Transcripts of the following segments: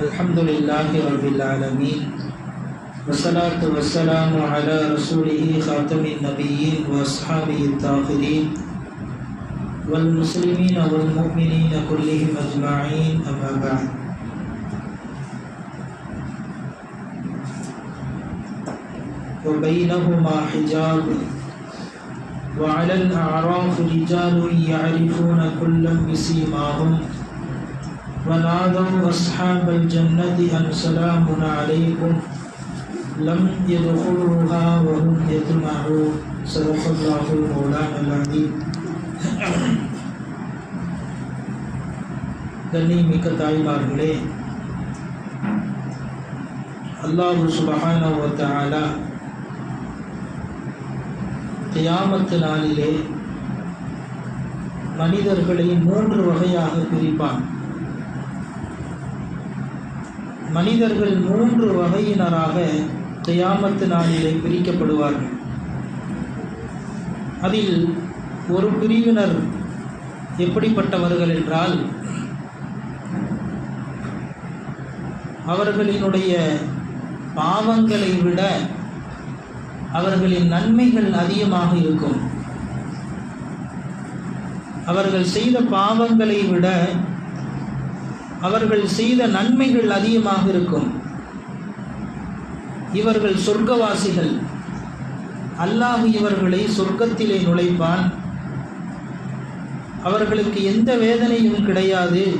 الحمد لله رب العالمين والصلاة والسلام على رسوله خاتم النبيين وأصحابه الطاهرين والمسلمين والمؤمنين كلهم أجمعين أما بعد. وبينهما حجاب وعلى الأعراف رجال يعرفون كلا بسيماهم. ونادوا أصحاب الجنة أن سلام عليكم لم يدخلوها وهم يطمعون صدق الله المولانا العظيم கண்ணிமிக்க தாய்மார்களே அல்லாஹு சுபஹான வத்தாலா கியாமத்து நாளிலே மனிதர்களை மூன்று வகையாக பிரிப்பான் மனிதர்கள் மூன்று வகையினராக தயாமத்து நாளிலே பிரிக்கப்படுவார்கள். அதில் ஒரு பிரிவினர் எப்படிப்பட்டவர்கள் என்றால் அவர்களினுடைய பாவங்களை விட அவர்களின் நன்மைகள் அதிகமாக இருக்கும். அவர்கள் செய்த பாவங்களை விட அவர்கள் செய்த நன்மைகள் அதிகமாக இருக்கும். இவர்கள் சொர்க்கவாசிகள். அல்லாஹ் இவர்களை சொர்க்கத்திலே நுழைப்பான். அவர்களுக்கு எந்த வேதனையும் கிடையாது.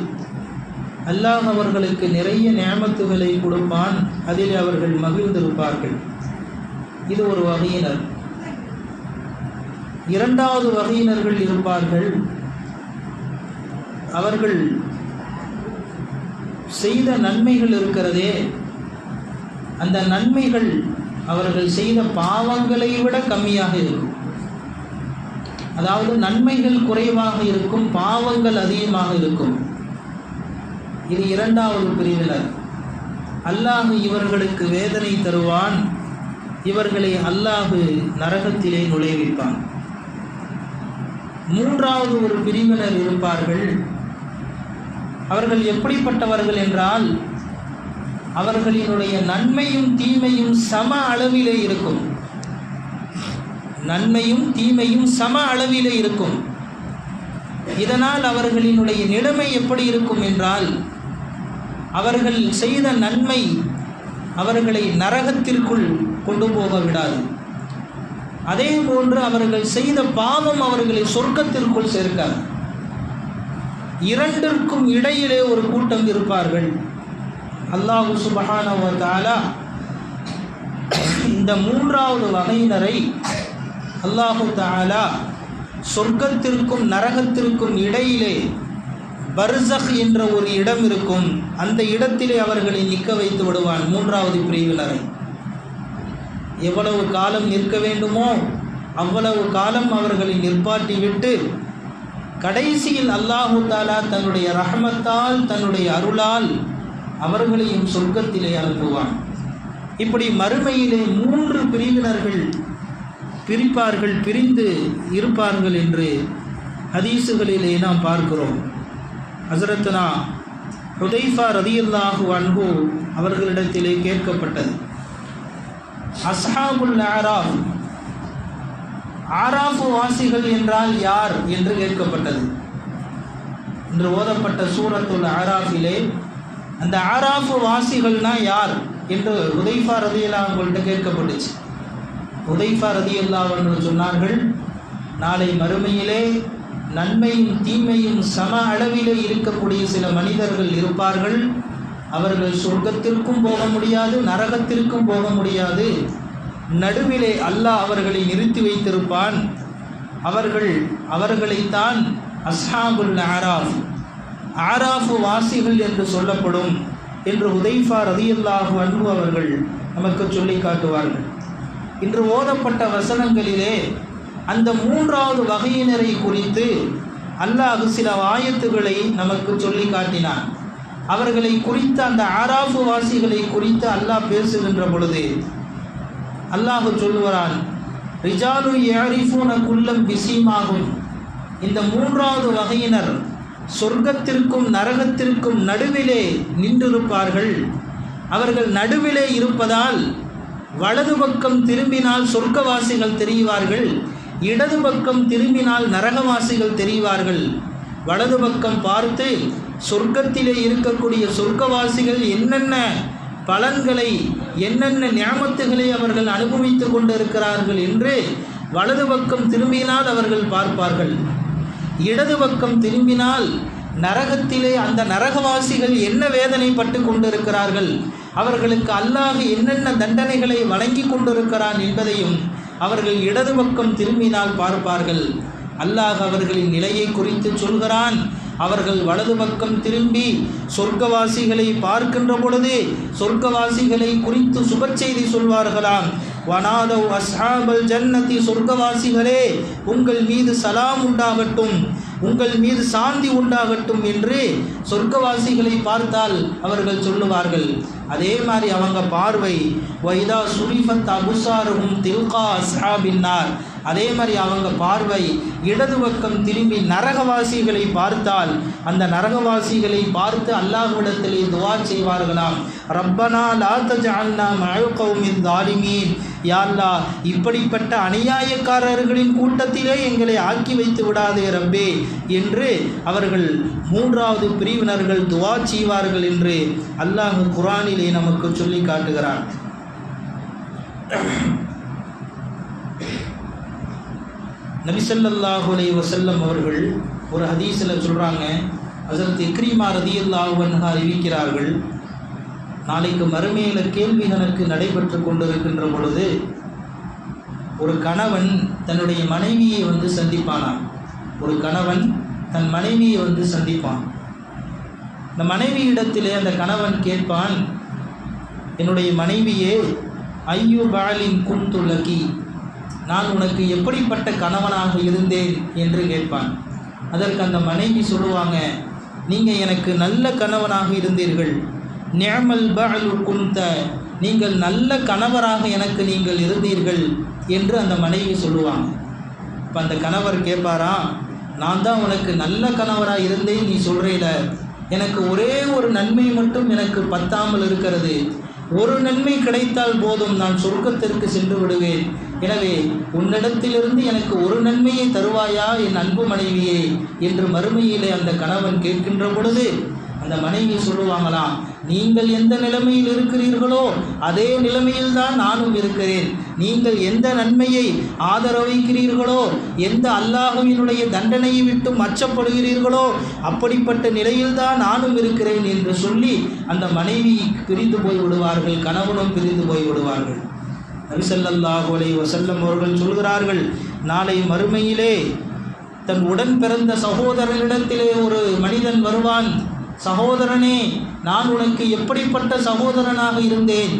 அல்லாஹ் அவர்களுக்கு நிறைய நியமத்துகளை கொடுப்பான். அதில் அவர்கள் மகிழ்ந்திருப்பார்கள். இது ஒரு வகையினர். இரண்டாவது வகையினர்கள் இருப்பார்கள். அவர்கள் செய்த நன்மைகள் இருக்கிறதே. அந்த நன்மைகள் அவர்கள் செய்த பாவங்களை விட கம்மியாக இருக்கும். அதாவது நன்மைகள் குறைவாக இருக்கும் பாவங்கள் அதிகமாக இருக்கும். இது இரண்டாவது பிரிவினர். அல்லாஹு இவர்களுக்கு வேதனை தருவான். இவர்களை அல்லாஹு நரகத்திலே நுழைவிப்பான். மூன்றாவது ஒரு பிரிவினர் இருப்பார்கள். அவர்கள் எப்படிப்பட்டவர்கள் என்றால் அவர்களினுடைய நன்மையும் தீமையும் சம அளவிலே இருக்கும். நன்மையும் தீமையும் சம அளவிலே இருக்கும். இதனால் அவர்களினுடைய நிலைமை எப்படி இருக்கும் என்றால் அவர்கள் செய்த நன்மை அவர்களை நரகத்திற்குள் கொண்டு போக விடாது. அதே போன்று அவர்கள் செய்த பாவம் அவர்களை சொர்க்கத்திற்குள் சேர்க்காது. இரண்டிற்கும் இடையிலே ஒரு கூட்டம் இருப்பார்கள். அல்லாஹு சுபஹானவத்தாலா இந்த மூன்றாவது வகையினரை அல்லாஹு தாலா சொர்க்கத்திற்கும் நரகத்திற்கும் இடையிலே பர்சக் என்ற ஒரு இடம் இருக்கும். அந்த இடத்திலே அவர்களை நிற்க வைத்து விடுவான் மூன்றாவது பிரிவினரை. எவ்வளவு காலம் நிற்க வேண்டுமோ அவ்வளவு காலம் அவர்களை நிற்பாட்டிவிட்டு கடைசியில் அல்லாஹு தாலா தன்னுடைய ரஹமத்தால் தன்னுடைய அருளால் அவர்களையும் சொர்க்கத்திலே அனுப்புவான். இப்படி மறுமையிலே மூன்று பிரிவினர்கள் பிரிப்பார்கள் பிரிந்து இருப்பார்கள் என்று ஹதீசுகளிலே நாம் பார்க்கிறோம். ஹசரத்னா ஹுதைஃபா ரதியுல்லாஹு அன்பு அவர்களிடத்திலே கேட்கப்பட்டது. அஸ்ஹாபுல் நாராஃப் ஆராஃபு வாசிகள் என்றால் யார் என்று கேட்கப்பட்டது. இன்று ஓதப்பட்ட சூரத்துல் ஆராஃபிலே அந்த ஆராஃபு வாசிகள்னா யார் என்று உதைஃபா ரதியல்லா அவங்கள்ட்ட கேட்கப்பட்டுச்சு. உதைஃபா ரதியல்லா என்று சொன்னார்கள் நாளை மறுமையிலே நன்மையும் தீமையும் சம அளவிலே இருக்கக்கூடிய சில மனிதர்கள் இருப்பார்கள். அவர்கள் சொர்க்கத்திற்கும் போக முடியாது நரகத்திற்கும் போக முடியாது. நடுவிலே அல்லாஹ் அவர்களை நிறுத்தி வைத்திருப்பான். அவர்கள் அவர்களைத்தான் அஸ்ஹாபுல் ஆராஃப் ஆராஃபு வாசிகள் என்று சொல்லப்படும் என்று உதைஃபா ரதியல்லாஹு அன்பு அவர்கள் நமக்கு சொல்லி காட்டுவார்கள். இன்று ஓதப்பட்ட வசனங்களிலே அந்த மூன்றாவது வகையினரை குறித்து அல்லாஹ் சில ஆயத்துகளை நமக்கு சொல்லி காட்டினான். அவர்களை குறித்து அந்த ஆராஃபு வாசிகளை குறித்து அல்லாஹ் பேசுகின்ற பொழுது அல்லாஹ் சொல்லுவான் ரிஜாலு யாரிஃபூன குல்லம் பிசீமாகும். இந்த மூன்றாவது வகையினர் சொர்க்கத்திற்கும் நரகத்திற்கும் நடுவிலே நின்றிருப்பார்கள். அவர்கள் நடுவிலே இருப்பதால் வலது பக்கம் திரும்பினால் சொர்க்கவாசிகள் தெரிவார்கள் இடது பக்கம் திரும்பினால் நரகவாசிகள் தெரிவார்கள். வலது பக்கம் பார்த்து சொர்க்கத்திலே இருக்கக்கூடிய சொர்க்கவாசிகள் என்னென்ன பலன்களை என்னென்ன ஞாபத்துகளை அவர்கள் அனுபவித்து கொண்டிருக்கிறார்கள் என்று வலது பக்கம் திரும்பினால் அவர்கள் பார்ப்பார்கள். இடது பக்கம் திரும்பினால் நரகத்திலே அந்த நரகவாசிகள் என்ன வேதனை பட்டு கொண்டிருக்கிறார்கள்? அவர்களுக்கு அல்லாஹ் என்னென்ன தண்டனைகளை வழங்கி கொண்டிருக்கிறான் என்பதையும் அவர்கள் இடது பக்கம் திரும்பினால் பார்ப்பார்கள். அல்லாஹ் அவர்களின் நிலையை குறித்து சொல்கிறான். அவர்கள் வலது பக்கம் திரும்பி சொர்க்கவாசிகளை பார்க்கின்ற பொழுது சொர்க்கவாசிகளை குறித்து சுப செய்தி சொல்வார்களாம். வனாதவ் அஸ்ஹாபல் ஜன்னதி சொர்க்கவாசிகளே உங்கள் மீது சலாம் உண்டாகட்டும் உங்கள் மீது சாந்தி உண்டாகட்டும் என்று சொர்க்கவாசிகளை பார்த்தால் அவர்கள் சொல்லுவார்கள். அதே மாதிரி அவங்க பார்வை வைதா சுரிஃபத் அபுசாரும் தில்கா அஸ்ஹாபின்னார். அதே மாதிரி அவங்க பார்வை இடது பக்கம் திரும்பி நரகவாசிகளை பார்த்தால் அந்த நரகவாசிகளை பார்த்து அல்லாஹ்விடத்திலே துவா செய்வார்களாம். ரப்பனா லா தஜஅல்னா மஅல் தாலிமீன் யா அல்லாஹ் இப்படிப்பட்ட அநியாயக்காரர்களின் கூட்டத்திலே எங்களை ஆக்கி வைத்து விடாதே ரப்பே. என்று அவர்கள் மூன்றாவது பிரிவினர்கள் துவா செய்வார்கள் என்று அல்லாஹ் குரானில் நமக்கு சொல்லி காட்டுகிறான். நபிசல்லாஹு அலைஹி வஸல்லம் அவர்கள் ஒரு ஹதீஸில் சொல்கிறாங்க அதற்கு இக்ரீமா ரதியல்லாஹு அறிவிக்கிறார்கள் நாளைக்கு மறுமையில் கேள்வி கணக்கு நடைபெற்று கொண்டிருக்கின்ற பொழுது ஒரு கணவன் தன்னுடைய மனைவியை வந்து சந்திப்பானான் ஒரு கணவன் தன் மனைவியை வந்து சந்திப்பான். இந்த மனைவியிடத்திலே அந்த கணவன் கேட்பான் என்னுடைய மனைவியே ஐயோ பாலின் குந்துலகி நான் உனக்கு எப்படிப்பட்ட கணவனாக இருந்தேன் என்று கேட்பான். அதற்கு அந்த மனைவி சொல்லுவாங்க நீங்கள் எனக்கு நல்ல கணவனாக இருந்தீர்கள். நியமல் பஅலு குந்த நீங்கள் நல்ல கணவராக எனக்கு நீங்கள் இருந்தீர்கள் என்று அந்த மனைவி சொல்லுவாங்க. இப்போ அந்த கணவர் கேட்பாரா நான் தான் உனக்கு நல்ல கணவராக இருந்தேன் நீ சொல்கிறேல எனக்கு ஒரே ஒரு நன்மை மட்டும் எனக்கு பத்தாமல் இருக்கிறது. ஒரு நன்மை கிடைத்தால் போதும் நான் சொர்க்கத்திற்கு சென்று விடுவேன். எனவே உன்னிடத்திலிருந்து எனக்கு ஒரு நன்மையை தருவாயா என் அன்பு மனைவியே? என்று மறுமையிலே அந்த கணவன் கேட்கின்ற பொழுது அந்த மனைவி சொல்லுவாங்களாம் நீங்கள் எந்த நிலைமையில் இருக்கிறீர்களோ அதே நிலைமையில் தான் நானும் இருக்கிறேன். நீங்கள் எந்த நன்மையை ஆதரவைக்கிறீர்களோ எந்த அல்லாஹுவினுடைய தண்டனையை விட்டு மச்சப்படுகிறீர்களோ அப்படிப்பட்ட நிலையில்தான் நானும் இருக்கிறேன் என்று சொல்லி அந்த மனைவி பிரிந்து போய் விடுவார்கள் கணவனும் பிரிந்து போய் விடுவார்கள். நபிசல்லாஹு அலைஹி வஸல்லம் அவர்கள் சொல்கிறார்கள் நாளை மறுமையிலே தன் உடன் பிறந்த சகோதரனிடத்திலே ஒரு மனிதன் வருவான் சகோதரனே நான் உனக்கு எப்படிப்பட்ட சகோதரனாக இருந்தேன்?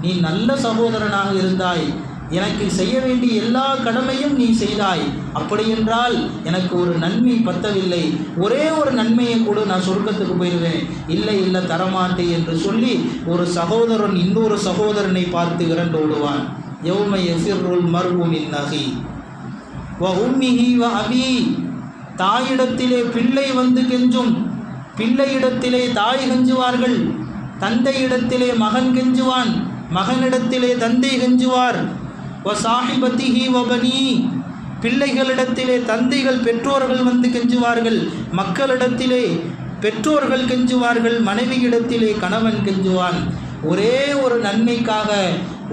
நீ நல்ல சகோதரனாக இருந்தாய். எனக்கு செய்ய வேண்டிய எல்லா கடமையும் நீ செய்தாய். அப்படியென்றால் எனக்கு ஒரு நன்மை பத்தவில்லை. ஒரே ஒரு நன்மையை கூட நான் சொர்க்கத்துக்கு போயிடுவேன் இல்லை இல்லை தரமாட்டேன் என்று சொல்லி ஒரு சகோதரன் இன்னொரு சகோதரனை பார்த்து இரண்டு ஓடுவான். யௌமை எஃபிர்ருல் மர்வுமின் நகி வ உம்மிஹி வ அபி தாயிடத்திலே பிள்ளை வந்து கெஞ்சும். பிள்ளையிடத்திலே தாய் கெஞ்சுவார்கள் தந்தையிடத்திலே மகன் கெஞ்சுவான் மகனிடத்திலே தந்தை கெஞ்சுவார். வ சாஹிபத்திஹி ஒபனி பிள்ளைகளிடத்திலே தந்தைகள் பெற்றோர்கள் வந்து கெஞ்சுவார்கள் மக்களிடத்திலே பெற்றோர்கள் கெஞ்சுவார்கள் மனைவியிடத்திலே கணவன் கெஞ்சுவான். ஒரே ஒரு நன்மைக்காக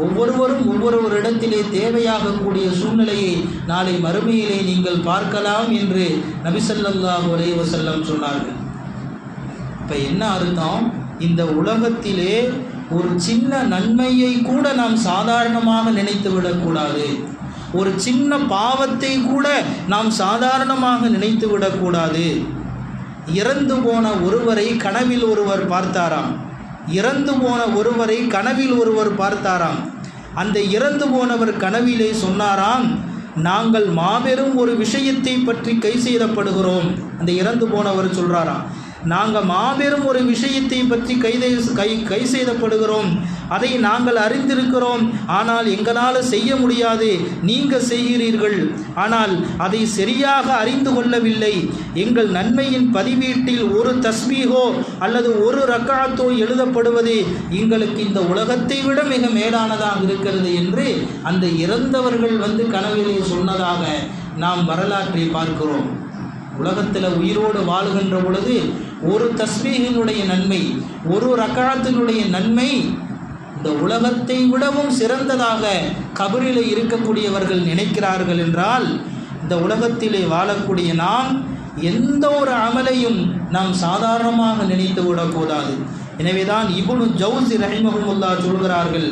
ஒவ்வொருவரும் ஒவ்வொருவரிடத்திலே தேவையாகக்கூடிய சூழ்நிலையை நாளை மறுமையிலே நீங்கள் பார்க்கலாம் என்று நபிசல்லாஹு ஒரே வசல்லம் சொன்னார்கள். இப்போ என்ன அர்த்தம்? இந்த உலகத்திலே ஒரு சின்ன நன்மையை கூட நாம் சாதாரணமாக நினைத்து விடக்கூடாது. ஒரு சின்ன பாவத்தை கூட நாம் சாதாரணமாக நினைத்து விடக்கூடாது. இறந்து போன ஒருவரை கனவில் ஒருவர் பார்த்தாராம். இறந்து போன ஒருவரை கனவில் ஒருவர் பார்த்தாராம். அந்த இறந்து போனவர் கனவிலே சொன்னாராம் நாங்கள் மாபெரும் ஒரு விஷயத்தை பற்றி கை செய்யப்படுகிறோம் அந்த இறந்து போனவர் சொல்கிறாராம் நாங்கள் மாபெரும் ஒரு விஷயத்தை பற்றி கைதை கை கை செய்தப்படுகிறோம். அதை நாங்கள் அறிந்திருக்கிறோம். ஆனால் எங்களால் செய்ய முடியாது. நீங்கள் செய்கிறீர்கள். ஆனால் அதை சரியாக அறிந்து கொள்ளவில்லை. எங்கள் நன்மையின் பதிவீட்டில் ஒரு தஸ்மீகோ அல்லது ஒரு ரக்காத்தோ எழுதப்படுவது எங்களுக்கு இந்த உலகத்தை விட மிக மேலானதாக இருக்கிறது என்று அந்த இறந்தவர்கள் வந்து கனவிலே சொன்னதாக நாம் வரலாற்றை பார்க்கிறோம். உலகத்தில் உயிரோடு வாழுகின்ற பொழுது ஒரு தஸ்மீகினுடைய நன்மை ஒரு ரக்காத்தினுடைய நன்மை இந்த உலகத்தை விடவும் சிறந்ததாக கபரில் இருக்கக்கூடியவர்கள் நினைக்கிறார்கள் என்றால் இந்த உலகத்திலே வாழக்கூடிய நாம் எந்த ஒரு அமலையும் நாம் சாதாரணமாக நினைத்து விடக்கூடாது. எனவேதான் இபுனு ஜவுசி ரஹிமகுல்லா சொல்கிறார்கள்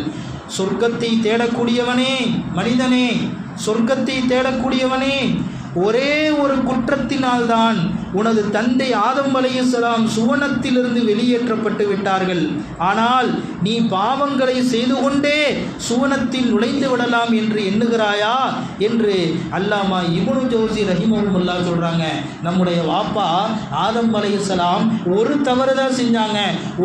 சொர்க்கத்தை தேடக்கூடியவனே மனிதனே சொர்க்கத்தை தேடக்கூடியவனே ஒரே ஒரு குற்றத்தினால்தான் உனது தந்தை ஆதம் அலையலாம் சுவனத்திலிருந்து வெளியேற்றப்பட்டு விட்டார்கள். ஆனால் நீ பாவங்களை செய்து கொண்டே சுவனத்தில் நுழைந்து விடலாம் என்று எண்ணுகிறாயா என்று அல்லாமா இபுனு ஜோசி ரஹிமஹமுல்லா சொல்கிறாங்க நம்முடைய வாப்பா ஆதம் அலையலாம் ஒரு தவறு தான் செஞ்சாங்க.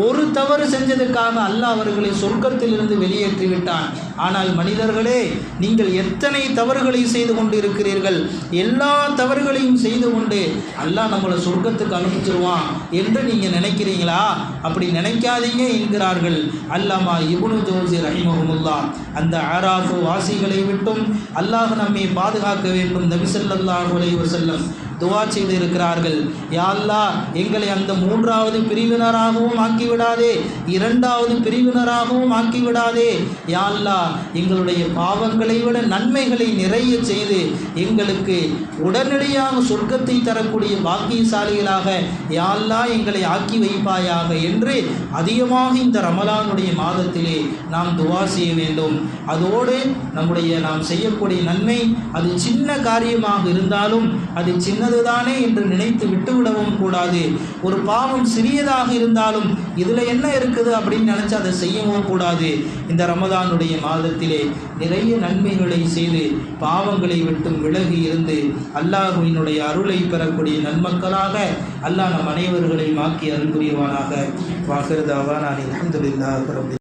ஒரு தவறு செஞ்சதுக்காக அல்லாஹ் அவர்களை சொர்க்கத்திலிருந்து வெளியேற்றி விட்டான். ஆனால் மனிதர்களே நீங்கள் எத்தனை தவறுகளை செய்து கொண்டு இருக்கிறீர்கள் எல்லா தவறுகளையும் செய்து கொண்டு அல்லாஹ் நம்மளை சொர்க்கத்துக்கு அனுப்பிச்சிருவான். என்று நீங்கள் நினைக்கிறீங்களா? அப்படி நினைக்காதீங்க என்கிறார்கள் அல்லாமா இபுனு ஜோசி ரஹிமஹமுல்லா. அந்த ஆராசு வாசிகளை விட்டும் அல்லாஹ் நம்மை பாதுகாக்க வேண்டும். நபிசல்லாஹ் அலைஹி துவா செய்து இருக்கிறார்கள் யா எங்களை அந்த மூன்றாவது பிரிவினராகவும் ஆக்கிவிடாதே. இரண்டாவது பிரிவினராகவும் ஆக்கிவிடாதே. யாழ்லா எங்களுடைய பாவங்களை விட நன்மைகளை நிறைய செய்து எங்களுக்கு உடனடியாக சொர்க்கத்தை தரக்கூடிய பாக்கியசாலிகளாக யாழ்லா எங்களை ஆக்கி வைப்பாயாக என்று அதிகமாக இந்த ரமலானுடைய மாதத்திலே நாம் துவா செய்ய வேண்டும். அதோடு நம்முடைய நாம் செய்யக்கூடிய நன்மை அது சின்ன காரியமாக இருந்தாலும் அது சின்ன சின்னதுதானே என்று நினைத்து விட்டுவிடவும் கூடாது. ஒரு பாவம் சிறியதாக இருந்தாலும் இதில் என்ன இருக்குது அப்படின்னு நினச்சி அதை செய்யவும் கூடாது. இந்த ரமதானுடைய மாதத்திலே நிறைய நன்மைகளை செய்து பாவங்களை விட்டும் விலகி இருந்து அல்லாஹுவினுடைய அருளை பெறக்கூடிய நன்மக்களாக அல்லாஹ் நம் அனைவர்களையும் ஆக்கி அருள் புரியவானாக வாகிறதாவான் நான் அலமதுல்லாஹ்